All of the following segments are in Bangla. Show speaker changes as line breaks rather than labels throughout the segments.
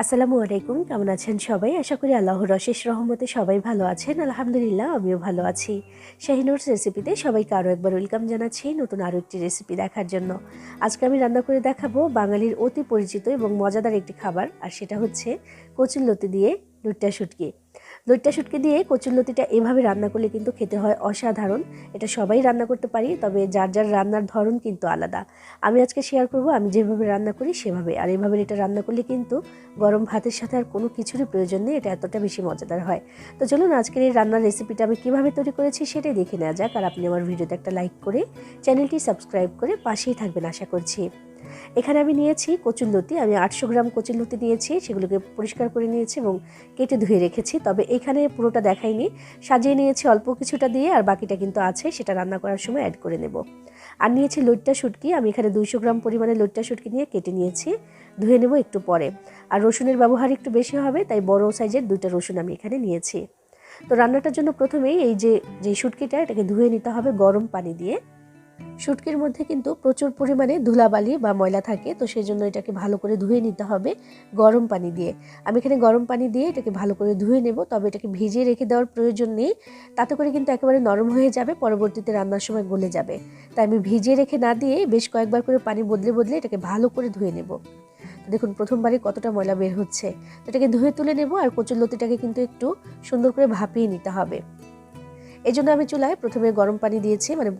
আসসালামু আলাইকুম, কেমন আছেন সবাই? আশা করি আল্লাহর অশেষ রহমতে সবাই ভালো আছেন। আলহামদুলিল্লাহ, আমিও ভালো আছি। শাহিনুরস রেসিপিতে সবাইকে আরও একবার ওয়েলকাম জানাচ্ছি নতুন আরও একটি রেসিপি দেখার জন্য। আজকে আমি রান্না করে দেখাবো বাঙালির অতি পরিচিত এবং মজাদার একটি খাবার, আর সেটা হচ্ছে কচুর কচুল্লতি দিয়ে লুট্টা শুটকি। লইট্টা শুটকি দিয়ে কচুরলতিটা এভাবে রান্না করলে কিন্তু খেতে হয় অসাধারণ। এটা সবাই রান্না করতে পারি, তবে যার যার রান্নার ধরন কিন্তু আলাদা। আমি আজকে শেয়ার করব, আমি যেভাবে রান্না করি সেভাবে। আর এভাবে এটা রান্না করলে কিন্তু গরম ভাতের সাথে আর কোনো কিছুরই প্রয়োজন নেই, এটা এতটা বেশি মজাদার হয়। তো চলুন আজকের এই রান্নার রেসিপিটা আমি কীভাবে তৈরি করেছি সেটাই দেখে নেওয়া যাক। আর আপনি আমার ভিডিওতে একটা লাইক করে চ্যানেলটি সাবস্ক্রাইব করে পাশেই থাকবেন, আশা করছি। এখানে আমি নিয়েছি কচুরলতি আমি আটশো গ্রাম কচুরলতি নিয়েছি, সেগুলোকে পরিষ্কার করে নিয়েছি এবং কেটে ধুয়ে রেখেছি। তবে এখানে পুরোটা দেখাইনি, সাজিয়ে নিয়েছি অল্প কিছুটা দিয়ে আর বাকিটা কিন্তু আছে, সেটা রান্না করার সময় অ্যাড করে নেব। আর নিয়েছি লইট্টা শুটকি, আমি এখানে দুইশো গ্রাম পরিমাণে লইট্টা শুটকি নিয়ে কেটে নিয়েছি, ধুয়ে নেব একটু পরে। আর রসুনের ব্যবহার একটু বেশি হবে, তাই বড় সাইজের দুইটা রসুন আমি এখানে নিয়েছি। তো রান্নাটার জন্য প্রথমেই এই যে যে শুটকিটা, এটাকে ধুয়ে নিতে হবে গরম পানি দিয়ে। শুটকির মধ্যে কিন্তু প্রচুর পরিমাণে ধুলাবালি বা ময়লা থাকে, তো সেই জন্য এটাকে ভালো করে ধুয়ে নিতে হবে গরম পানি দিয়ে। আমি এখানে গরম পানি দিয়ে এটাকে ভালো করে ধুয়ে নেব, তবে এটাকে ভিজিয়ে রেখে দেওয়ার প্রয়োজন নেই। তাতে করে কিন্তু একেবারে নরম হয়ে যাবে, পরবর্তীতে রান্নার সময় গলে যাবে। তাই আমি ভিজিয়ে রেখে না দিয়ে বেশ কয়েকবার করে পানি বদলে বদলে এটাকে ভালো করে ধুয়ে নেব। দেখুন প্রথমবারই কতটা ময়লা বের হচ্ছে এটাকে ধুয়ে তুলে নেব আর কচুর লতিটাকে কিন্তু একটু সুন্দর করে ভাপিয়ে নিতে হবে। এই জন্য আমি চুলায় প্রথমে গরম পানি দিয়েছি মানে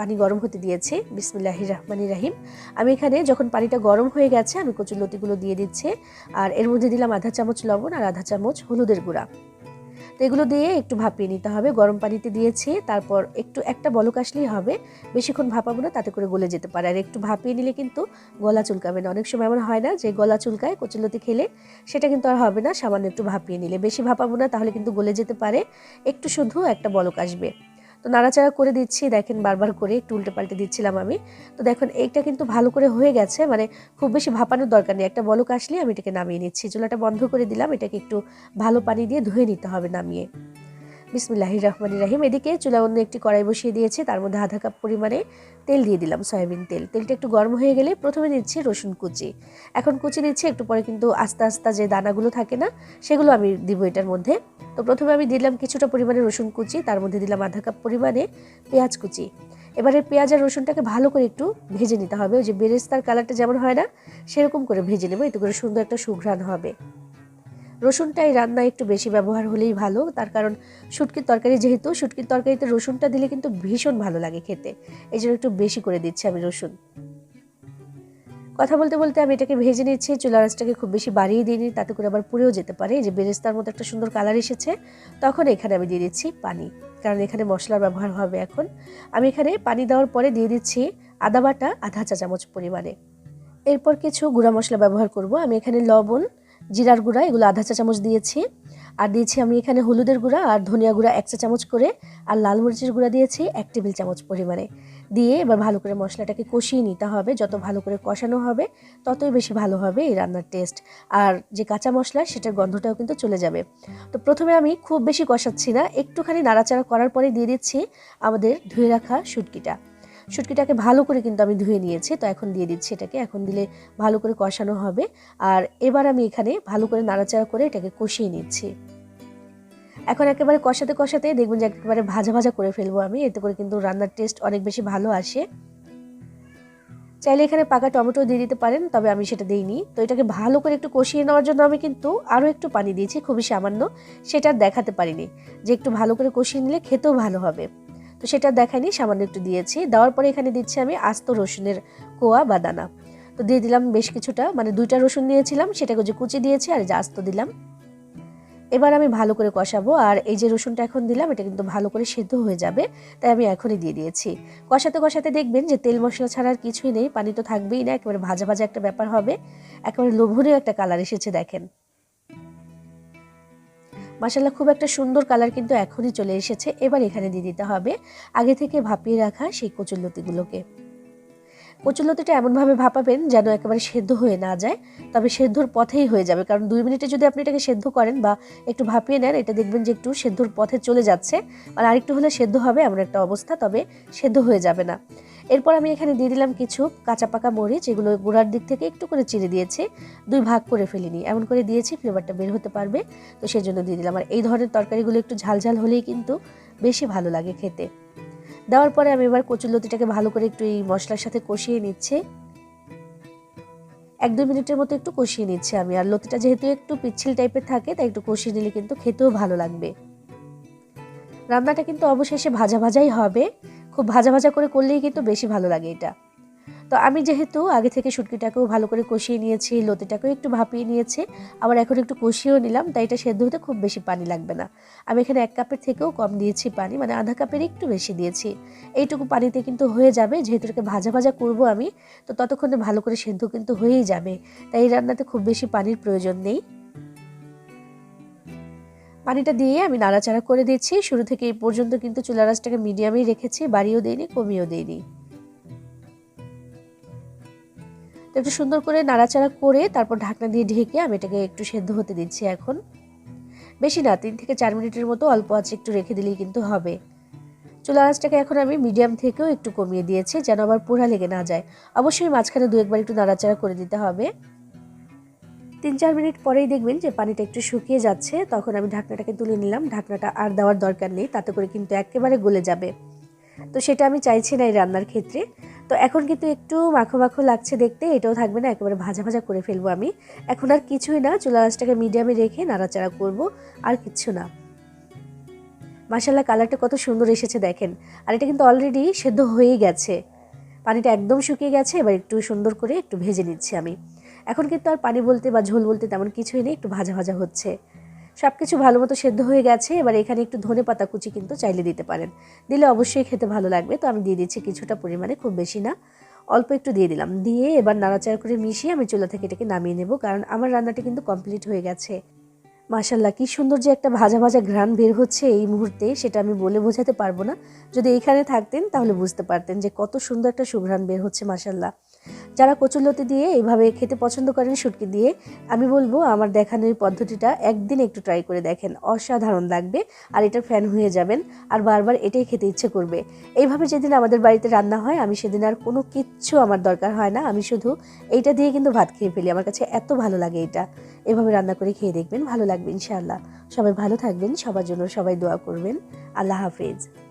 পানি গরম হতে দিয়েছি। বিসমিল্লাহির রহমানি রাহিম। আমি এখানে যখন পানিটা গরম হয়ে গেছে, আমি কচুর লতিগুলো দিয়ে দিচ্ছি। আর এর মধ্যে দিলাম আধা চামচ লবণ আর আধা চামচ হলুদের গুঁড়া। তো এগুলো দিয়ে একটু ভাপিয়ে নিতে হবে। গরম পানিতে দিয়েছি। তারপর একটু একটা বলক আসলেই হবে। বেশিক্ষণ ভাপাবো না, তাতে করে গলে যেতে পারে। আর একটু ভাপিয়ে নিলে কিন্তু গলা চুলকাবে না। অনেক সময় এমন হয় না যে গলা চুলকায় কচুলতি খেলে সেটা কিন্তু আর হবে না। সামান্য একটু ভাপিয়ে নিলে। বেশি ভাপাবো না, তাহলে কিন্তু গলে যেতে পারে। একটু শুধু একটা বলক আসবে। তো নাড়াচাড়া করে দিচ্ছি, দেখেন বারবার করে একটু উল্টে পাল্টে দিচ্ছিলাম আমি। তো দেখুন, এইটা কিন্তু ভালো করে হয়ে গেছে মানে খুব বেশি ভাপানোর দরকার নেই। একটা বলক আসলে আমি এটাকে নামিয়ে নিচ্ছি। চুলাটা বন্ধ করে দিলাম, এটাকে একটু ভালো পানি দিয়ে ধুয়ে নিতে হবে নামিয়ে। বিসমিল্লাহ রহমান রাহিম। এদিকে চুলা অন্য একটি কড়াই বসিয়ে দিয়েছে। তার মধ্যে আধা কাপ পরিমাণে তেল দিয়ে দিলাম, সয়াবিন তেল। তেলটা একটু গরম হয়ে গেলে প্রথমে দিচ্ছি রসুন কুচি। এখন কুচি দিচ্ছি, একটু পরে কিন্তু আস্তে আস্তে যে দানাগুলো থাকে না, সেগুলো আমি দিব এটার মধ্যে। তো প্রথমে আমি দিলাম কিছুটা পরিমাণে রসুন কুচি, তার মধ্যে দিলাম আধা কাপ পরিমাণে পেঁয়াজ কুচি। এবারে পেঁয়াজ আর রসুনটাকে ভালো করে একটু ভেজে নিতে হবে। ওই যে বেরেস্তার কালারটা যেমন হয় না, সেরকম করে ভেজে নেব, এতে করে সুন্দর একটা সুঘ্রাণ হবে। রসুনটা এই রান্নায় একটু বেশি ব্যবহার হলেই ভালো। তার কারণ শুটকির তরকারি যেহেতু, শুটকির তরকারিতে রসুনটা দিলে কিন্তু ভীষণ ভালো লাগে খেতে। এই জন্য একটু বেশি করে দিচ্ছি আমি রসুন। কথা বলতে বলতে আমি এটাকে ভেজে নিচ্ছি, চুলা রাসটাকে খুব বেশি বাড়িয়ে দিইনি, তাতে করে আবার পুড়েও যেতে পারে। যে বেরেস্তার মতো একটা সুন্দর কালার এসেছে, তখন এখানে আমি দিয়ে দিচ্ছি পানি, কারণ এখানে মশলার ব্যবহার হবে এখন। আমি এখানে পানি দেওয়ার পরে দিয়ে দিচ্ছি আদা বাটা আধা চা চামচ পরিমাণে। এরপর কিছু গুঁড়া মশলা ব্যবহার করব। আমি এখানে লবণ জিরার গুঁড়া, এগুলো আধা চা চামচ দিয়েছি। আর দিয়েছি আমি এখানে হলুদের গুঁড়া আর ধনিয়া গুঁড়া এক চা চামচ করে। আর লাল মরিচের গুঁড়া দিয়েছি এক টেবিল চামচ পরিমাণে। দিয়ে এবার ভালো করে মশলাটাকে কষিয়ে নিতে হবে। যত ভালো করে কষানো হবে, ততই বেশি ভালো হবে এই রান্নার টেস্ট। আর যে কাঁচা মশলা, সেটার গন্ধটাও কিন্তু চলে যাবে। তো প্রথমে আমি খুব বেশি কষাচ্ছি না, একটুখানি নাড়াচাড়া করার পরে দিয়ে দিচ্ছি আমাদের ধুয়ে রাখা শুটকিটা। শুটকিটাকে ভালো করে কিন্তু আমি ধুয়ে নিয়েছি, তো এখন দিয়ে দিচ্ছি এটাকে। এখন দিলে ভালো করে কষানো হবে। আর এবার আমি এখানে ভালো করে নাড়াচাড়া করে এটাকে কষিয়ে নিচ্ছি। এখন একেবারে কষাতে কষাতে দেখবেন যে একেবারে ভাজা ভাজা করে ফেলব আমি, এতে করে কিন্তু রান্নার টেস্ট অনেক বেশি ভালো আসে। চাইলে এখানে পাকা টমেটো দিয়ে দিতে পারেন, তবে আমি সেটা দিইনি। তো এটাকে ভালো করে একটু কষিয়ে নেওয়ার জন্য আমি কিন্তু আরও একটু পানি দিয়েছি, খুবই সামান্য। সেটা দেখাতে পারিনি। যে একটু ভালো করে কষিয়ে নিলে খেতেও ভালো হবে। তো সেটা দেখায়নি, সামান্য একটু দিয়েছি। দেওয়ার পরে এখানে দিচ্ছি আমি আস্ত রসুনের কোয়া বা দানা তো দিয়ে দিলাম বেশ কিছুটা মানে দুইটা রসুন দিয়েছিলাম সেটাকে যে কুচি দিয়েছি আর যে আস্ত দিলাম। এবার আমি ভালো করে কষাবো, আর এই যে রসুনটা এখন দিলাম, এটা কিন্তু ভালো করে সেদ্ধ হয়ে যাবে, তাই আমি এখনই দিয়ে দিয়েছি। কষাতে কষাতে দেখবেন যে তেল মশলা ছাড়া আর কিছুই নেই, পানি তো থাকবেই না, একেবারে ভাজা ভাজা একটা ব্যাপার হবে। একেবারে লোভনীয় একটা কালার এসেছে, দেখেন। মাসাল্লাহ খুব একটা সুন্দর কালার কিন্তু এখনই চলে এসেছে। এবার এখানে দিয়ে দিতে হবে আগে থেকে ভাপিয়ে রাখা সেই কচুরলতিগুলোকে কচুলতিটা এমনভাবে ভাপাবেন যেন একেবারে সেদ্ধ হয়ে না যায়, তবে সেদ্ধর পথেই হয়ে যাবে। কারণ দুই মিনিটে যদি আপনি এটাকে সেদ্ধ করেন বা একটু ভাপিয়ে নেন, এটা দেখবেন যে একটু সেদ্ধর পথে চলে যাচ্ছে। আর আরেকটু হলে সেদ্ধ হবে এমন একটা অবস্থা, তবে সেদ্ধ হয়ে যাবে না। এরপর আমি এখানে দিয়ে দিলাম কিছু কাঁচা পাকা মরিচ, এগুলো গোড়ার দিক থেকে একটু করে চিড়ে দিয়েছি। দুই ভাগ করে ফেলিনি, এমন করে দিয়েছি, ফ্লেভারটা বের হতে পারবে। তো সেই জন্য দিয়ে দিলাম। আর এই ধরনের তরকারিগুলো একটু ঝালঝাল হলেই কিন্তু বেশি ভালো লাগে খেতে। দেওয়ার পরে আমি এবার কচুর লতিটাকে ভালো করে একটু এই মশলার সাথে কষিয়ে নিচ্ছে। এক দুই মিনিটের মতো একটু কষিয়ে নিচ্ছে আমি। আর লতিটা যেহেতু একটু পিচ্ছিল টাইপের থাকে, তাই একটু কষিয়ে নিলে কিন্তু খেতেও ভালো লাগবে। রান্নাটা কিন্তু অবশেষে ভাজা ভাজাই হবে। খুব ভাজা ভাজা করে করলেই কিন্তু বেশি ভালো লাগে এটা। তো আমি যেহেতু আগে থেকে শুটকিটাকেও ভালো করে কষিয়ে নিয়েছি, লতিটাকেও একটু ভাপিয়ে নিয়েছি, আবার এখন একটু কষিয়েও নিলাম, তাই এটা সেদ্ধ হতে খুব বেশি পানি লাগবে না। আমি এখানে এক কাপের থেকেও কম দিয়েছি পানি মানে আধা কাপের একটু বেশি দিয়েছি। এইটুকু পানিতে কিন্তু হয়ে যাবে, যেহেতু এটাকে ভাজা ভাজা করব আমি, তো ততক্ষণে ভালো করে সেদ্ধ কিন্তু হয়েই যাবে। তাই এই রান্নাতে খুব বেশি পানির প্রয়োজন নেই। পানিটা দিয়ে আমি নাড়াচাড়া করে দিচ্ছি, শুরু থেকে এই পর্যন্ত কিন্তু চুলা রাসটাকে মিডিয়ামেই রেখেছি বাড়িও দিইনি, কমিয়েও দিইনি। তো একটু সুন্দর করে নাড়াচাড়া করে তারপর ঢাকনা দিয়ে ঢেকে আমি এটাকে একটু সেদ্ধ হতে দিচ্ছি এখন। বেশি না, তিন থেকে চার মিনিটের মতো অল্প আছে একটু রেখে দিলেই কিন্তু হবে। চুলা আঁচটাকে এখন আমি মিডিয়াম থেকেও একটু কমিয়ে দিয়েছি যেন আবার পোড়া লেগে না যায়। অবশ্যই মাঝখানে দু একবার একটু নাড়াচাড়া করে দিতে হবে। তিন চার মিনিট পরেই দেখবেন যে পানিটা একটু শুকিয়ে যাচ্ছে, তখন আমি ঢাকনাটাকে তুলে নিলাম। ঢাকনাটা আর দেওয়ার দরকার নেই, তাতে করে কিন্তু একেবারে গলে যাবে। তো সেটা আমি চাইছি না এই রান্নার ক্ষেত্রে। তো এখন কিন্তু একটু মাখো মাখো লাগছে দেখতে, এটাও থাকবে না, একেবারে ভাজা ভাজা করে ফেলব আমি। এখন আর কিছুই না, চুলা গাছটাকে মিডিয়ামে রেখে নাড়াচাড়া করব, আর কিচ্ছু না। মাসাল্লাহ কালারটা কত সুন্দর এসেছে দেখেন। আর এটা কিন্তু অলরেডি সেদ্ধ হয়েই গেছে। পানিটা একদম শুকিয়ে গেছে, এবার একটু সুন্দর করে একটু ভেজে নিচ্ছি আমি। এখন কিন্তু আর পানি বলতে বা ঝোল বলতে তেমন কিছুই নেই, একটু ভাজা ভাজা হচ্ছে। সব কিছু ভালো মতো সেদ্ধ হয়ে গেছে, এবার এখানে একটু ধনে পাতা কুচি কিন্তু চাইলে দিতে পারেন। দিলে অবশ্যই খেতে ভালো লাগবে, তো আমি দিয়ে দিচ্ছি কিছুটা পরিমাণে, খুব বেশি না। অল্প একটু দিয়ে দিলাম। দিয়ে এবার নাড়াচাড়া করে মিশিয়ে আমি চুলা থেকে এটাকে নামিয়ে নেব, কারণ আমার রান্নাটা কিন্তু কমপ্লিট হয়ে গেছে। মাশাল্লাহ, কি সুন্দর যে একটা ভাজা ভাজা ঘ্রাণ বের হচ্ছে এই মুহূর্তে, সেটা আমি বলে বোঝাতে পারব না। যদি এইখানে থাকতেন তাহলে বুঝতে পারতেন যে কত সুন্দর একটা সুঘ্রাণ বের হচ্ছে, মাশাল্লাহ। যারা কচুলতি দিয়ে এইভাবে খেতে পছন্দ করেন শুটকি দিয়ে, আমি বলব আমার দেখানো এই পদ্ধতিটা একদিন একটু ট্রাই করে দেখেন। অসাধারণ লাগবে আর এটার ফ্যান হয়ে যাবেন আর বারবার এটাই খেতে ইচ্ছে করবে। এইভাবে যেদিন আমাদের বাড়িতে রান্না হয়, আমি সেদিন আর কোনো কিচ্ছু আমার দরকার হয় না। আমি শুধু এইটা দিয়ে কিন্তু ভাত খেয়ে ফেলি। আমার কাছে এত ভালো লাগে এটা। এভাবে রান্না করে খেয়ে দেখবেন, ভালো লাগবে ইনশাআল্লাহ। সবাই ভালো থাকবেন, সবার জন্য সবাই দোয়া করবেন। আল্লাহ হাফেজ।